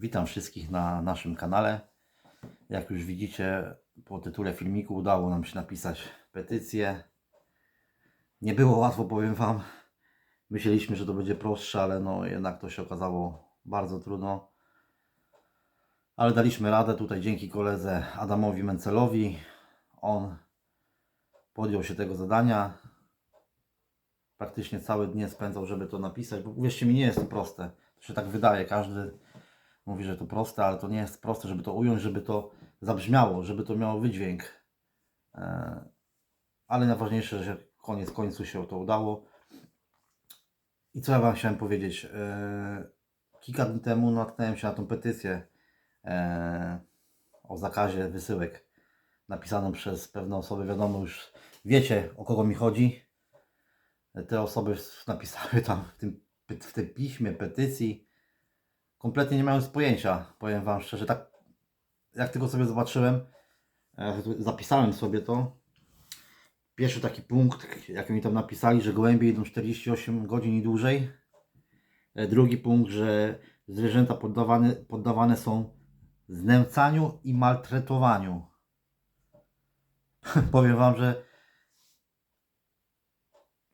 Witam wszystkich na naszym kanale. Jak już widzicie po tytule filmiku udało nam się napisać petycję. Nie było łatwo, powiem Wam. Myśleliśmy, że to będzie prostsze, ale no jednak to się okazało bardzo trudno. Ale daliśmy radę tutaj dzięki koledze Adamowi Mencelowi. On podjął się tego zadania. Praktycznie całe dnie spędzał, żeby to napisać, bo uwierzcie mi, nie jest to proste. To się tak wydaje, każdy mówi, że to proste, ale to nie jest proste, żeby to ująć, żeby to zabrzmiało, żeby to miało wydźwięk. E, Ale najważniejsze, że koniec końców się to udało. I co ja Wam chciałem powiedzieć? E, Kilka dni temu natknąłem się na tą petycję e, o zakazie wysyłek napisaną przez pewne osoby. Wiadomo, już wiecie o kogo mi chodzi. Te osoby napisały tam w tym, w tym piśmie, petycji kompletnie nie mając pojęcia, powiem Wam szczerze, tak jak tylko sobie zobaczyłem, e, zapisałem sobie to. Pierwszy taki punkt, jak mi tam napisali, że gołębie idą 48 godzin i dłużej. E, Drugi punkt, że zwierzęta poddawane, poddawane są znęcaniu i maltretowaniu. powiem Wam, że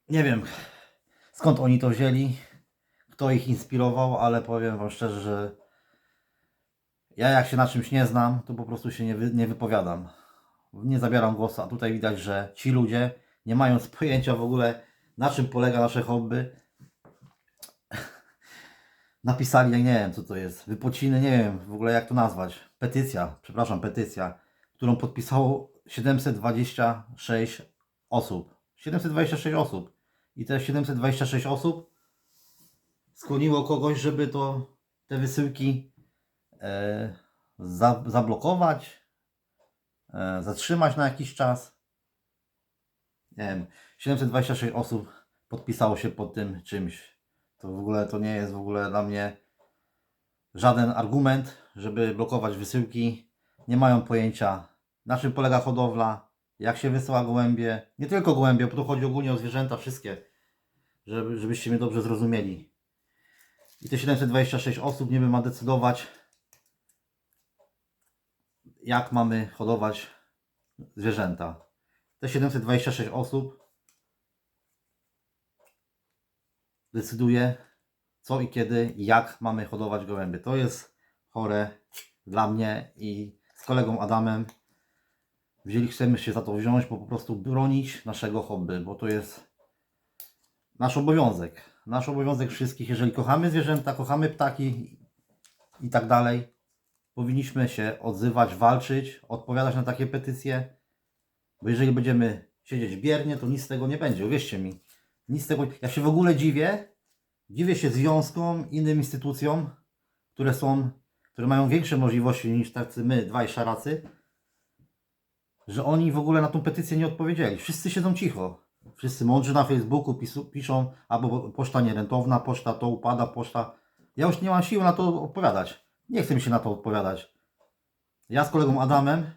nie wiem skąd oni to wzięli kto ich inspirował, ale powiem Wam szczerze, że ja jak się na czymś nie znam, to po prostu się nie, wy, nie wypowiadam. Nie zabieram głosu, a tutaj widać, że ci ludzie, nie mając pojęcia w ogóle na czym polega nasze hobby, napisali, ja nie wiem co to jest, wypociny, nie wiem w ogóle jak to nazwać, petycja, przepraszam, petycja, którą podpisało 726 osób. 726 osób. I te 726 osób skłoniło kogoś, żeby to te wysyłki e, za, zablokować, e, zatrzymać na jakiś czas. Nie wiem, 726 osób podpisało się pod tym czymś. To w ogóle to nie jest w ogóle dla mnie żaden argument, żeby blokować wysyłki. Nie mają pojęcia, na czym polega hodowla, jak się wysyła gołębie. Nie tylko gołębie, bo tu chodzi ogólnie o zwierzęta wszystkie, żeby, żebyście mnie dobrze zrozumieli. I te 726 osób niby ma decydować, jak mamy hodować zwierzęta. Te 726 osób decyduje, co i kiedy, jak mamy hodować gołębie. To jest chore dla mnie i z kolegą Adamem wzięli, chcemy się za to wziąć, bo po prostu bronić naszego hobby, bo to jest nasz obowiązek. Nasz obowiązek wszystkich, jeżeli kochamy zwierzęta, kochamy ptaki i tak dalej, powinniśmy się odzywać, walczyć, odpowiadać na takie petycje, bo jeżeli będziemy siedzieć biernie, to nic z tego nie będzie, uwierzcie mi. Nic z tego, ja się w ogóle dziwię, dziwię się związkom, innym instytucjom, które są, które mają większe możliwości niż tacy my, dwaj szaracy, że oni w ogóle na tą petycję nie odpowiedzieli. Wszyscy siedzą cicho. Wszyscy mądrzy na Facebooku piszą, albo poczta nierentowna, poczta to upada, poczta. Ja już nie mam siły na to odpowiadać. Nie chcę mi się na to odpowiadać. Ja z kolegą Adamem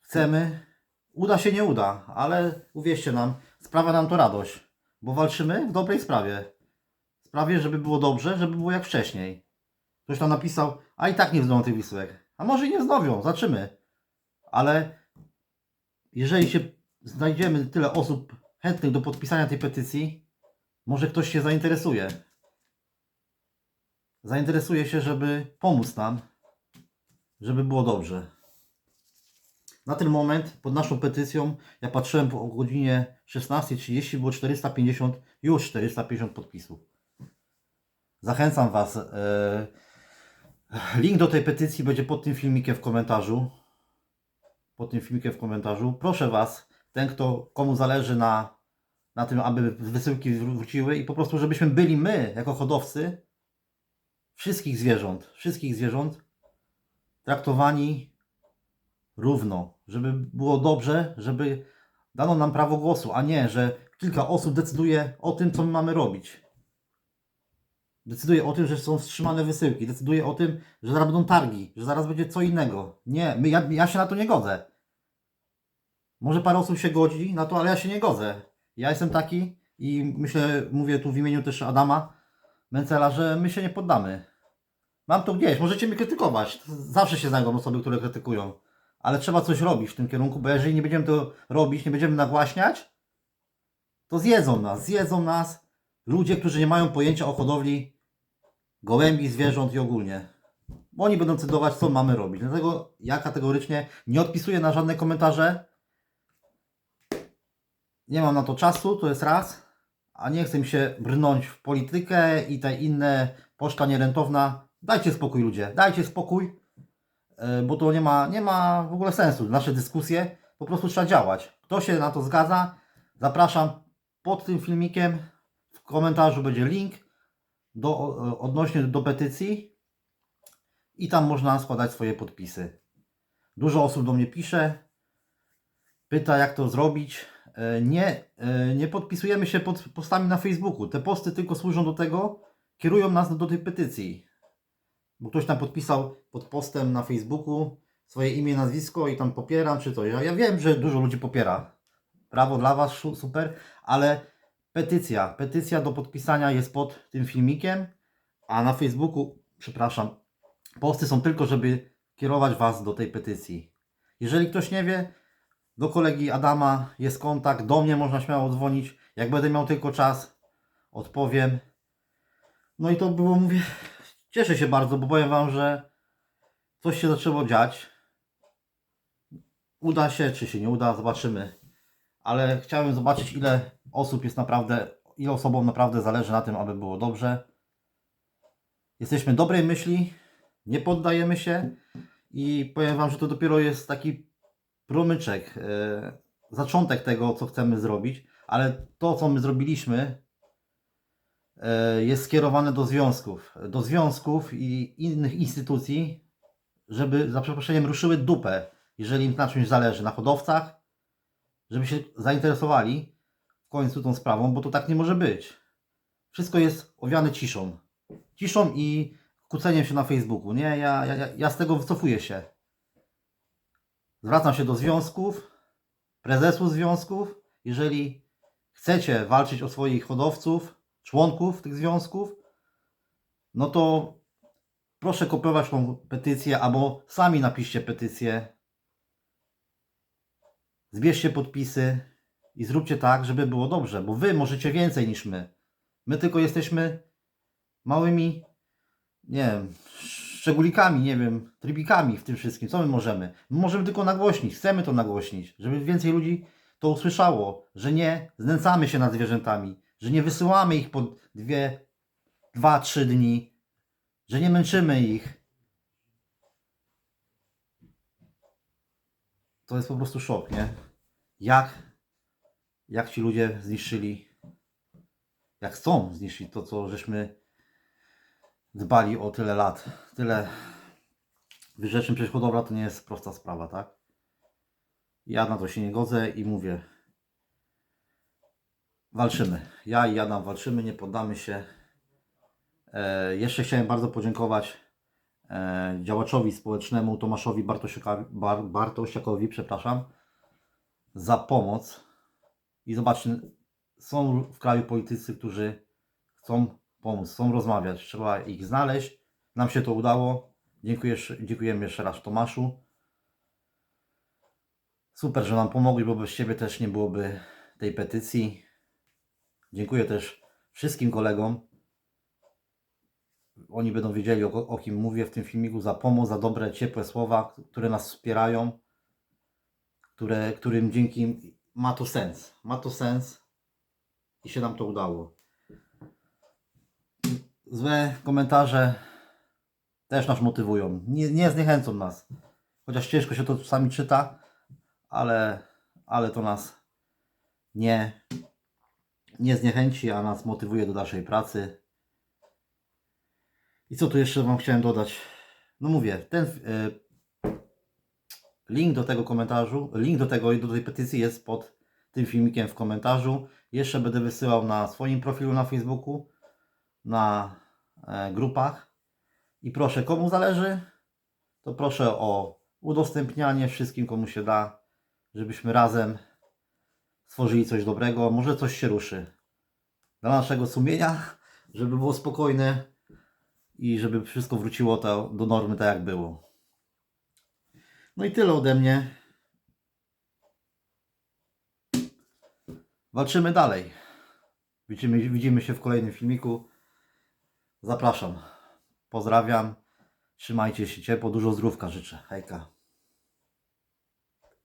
chcemy, uda się, nie uda, ale uwierzcie nam, sprawia nam to radość, bo walczymy w dobrej sprawie. Sprawie, żeby było dobrze, żeby było jak wcześniej. Ktoś tam napisał, a i tak nie wznowią tych wysyłek. A może i nie wznowią, zobaczymy. Ale jeżeli się znajdziemy tyle osób chętnych do podpisania tej petycji, może ktoś się zainteresuje. Zainteresuje się, żeby pomóc nam, żeby było dobrze. Na ten moment pod naszą petycją, ja patrzyłem po godzinie 16.30, było 450, już 450 podpisów. Zachęcam Was. e, Link do tej petycji będzie pod tym filmikiem w komentarzu. Pod tym filmikiem w komentarzu. Proszę Was, ten, kto, komu zależy na, na tym, aby wysyłki wró- wróciły i po prostu, żebyśmy byli my, jako hodowcy, wszystkich zwierząt, wszystkich zwierząt traktowani równo, żeby było dobrze, żeby dano nam prawo głosu, a nie, że kilka osób decyduje o tym, co my mamy robić. Decyduje o tym, że są wstrzymane wysyłki, decyduje o tym, że zaraz będą targi, że zaraz będzie co innego. Nie, my, ja, ja się na to nie godzę. Może parę osób się godzi na to, ale ja się nie godzę. Ja jestem taki i myślę, mówię tu w imieniu też Adama Mencela, że my się nie poddamy. Mam to gdzieś, możecie mnie krytykować. Zawsze się znajdą osoby, które krytykują. Ale trzeba coś robić w tym kierunku, bo jeżeli nie będziemy to robić, nie będziemy nagłaśniać, to zjedzą nas, zjedzą nas ludzie, którzy nie mają pojęcia o hodowli gołębi, zwierząt i ogólnie. Bo oni będą decydować, co mamy robić. Dlatego ja kategorycznie nie odpisuję na żadne komentarze. Nie mam na to czasu, to jest raz. A nie chcę mi się brnąć w politykę i te inne poczta nierentowna. Dajcie spokój ludzie, dajcie spokój, e, bo to nie ma, nie ma w ogóle sensu. Nasze dyskusje, po prostu trzeba działać. Kto się na to zgadza, zapraszam pod tym filmikiem. W komentarzu będzie link do, odnośnie do petycji i tam można składać swoje podpisy. Dużo osób do mnie pisze, pyta jak to zrobić. E, Nie, e, nie podpisujemy się pod postami na Facebooku. Te posty tylko służą do tego, kierują nas do tej petycji. Bo ktoś tam podpisał pod postem na Facebooku swoje imię, nazwisko i tam popieram czy coś. Ja, ja wiem, że dużo ludzi popiera. Brawo dla Was, super, ale petycja, petycja do podpisania jest pod tym filmikiem, a na Facebooku, przepraszam, posty są tylko, żeby kierować Was do tej petycji. Jeżeli ktoś nie wie, do kolegi Adama jest kontakt, do mnie można śmiało dzwonić. Jak będę miał tylko czas, odpowiem. No i to było, mówię, cieszę się bardzo, bo powiem Wam, że coś się zaczęło dziać. Uda się, czy się nie uda, zobaczymy. Ale chciałem zobaczyć, ile osób jest naprawdę, ile osobom naprawdę zależy na tym, aby było dobrze. Jesteśmy dobrej myśli, nie poddajemy się i powiem Wam, że to dopiero jest taki promyczek, e, zaczątek tego, co chcemy zrobić, ale to, co my zrobiliśmy, e, jest skierowane do związków, do związków i innych instytucji, żeby za przeproszeniem ruszyły dupę, jeżeli im na czymś zależy, na hodowcach, żeby się zainteresowali w końcu tą sprawą, bo to tak nie może być. Wszystko jest owiane ciszą. Ciszą i kłóceniem się na Facebooku. Nie, ja, ja, ja- ja z tego wycofuję się. Zwracam się do związków, prezesów związków. Jeżeli chcecie walczyć o swoich hodowców, członków tych związków, no to proszę kopiować tą petycję albo sami napiszcie petycję. Zbierzcie podpisy i zróbcie tak, żeby było dobrze, bo wy możecie więcej niż my. My tylko jesteśmy małymi, nie wiem, szczególikami, nie wiem, trybikami w tym wszystkim. Co my możemy? My możemy tylko nagłośnić, chcemy to nagłośnić, żeby więcej ludzi to usłyszało, że nie znęcamy się nad zwierzętami, że nie wysyłamy ich po dwie, dwa, trzy dni, że nie męczymy ich. To jest po prostu szok, nie? Jak, jak ci ludzie zniszczyli, jak chcą zniszczyć to, co żeśmy dbali o tyle lat. Tyle wyrzeczeń, przecież hodowla to nie jest prosta sprawa, tak? Ja na to się nie godzę i mówię, walczymy. Ja i Adam walczymy, nie poddamy się. E, jeszcze chciałem bardzo podziękować e, działaczowi społecznemu Tomaszowi Bartosiakowi, Bar, Bartosiakowi, przepraszam, za pomoc. I zobaczcie, są w kraju politycy, którzy chcą pomóc, chcą rozmawiać. Trzeba ich znaleźć. Nam się to udało. Dziękuję, dziękujemy jeszcze raz Tomaszu. Super, że nam pomogli, bo bez Ciebie też nie byłoby tej petycji. Dziękuję też wszystkim kolegom. Oni będą wiedzieli, o, o kim mówię w tym filmiku, za pomoc, za dobre, ciepłe słowa, które nas wspierają, które, którym dzięki ma to sens. Ma to sens i się nam to udało. Złe komentarze też nas motywują. Nie, nie zniechęcą nas. Chociaż ciężko się to czasami czyta, ale, ale to nas nie, nie zniechęci, a nas motywuje do dalszej pracy. I co tu jeszcze Wam chciałem dodać? No mówię, ten y, link do tego komentarzu, link do tego do tej petycji jest pod tym filmikiem w komentarzu. Jeszcze będę wysyłał na swoim profilu na Facebooku, na e, grupach. I proszę, komu zależy, to proszę o udostępnianie wszystkim, komu się da, żebyśmy razem stworzyli coś dobrego. Może coś się ruszy dla naszego sumienia, żeby było spokojne i żeby wszystko wróciło to do normy tak jak było. No i tyle ode mnie. Walczymy dalej. Widzimy, widzimy się w kolejnym filmiku. Zapraszam. Pozdrawiam. Trzymajcie się ciepło. Dużo zdrówka życzę. Hejka.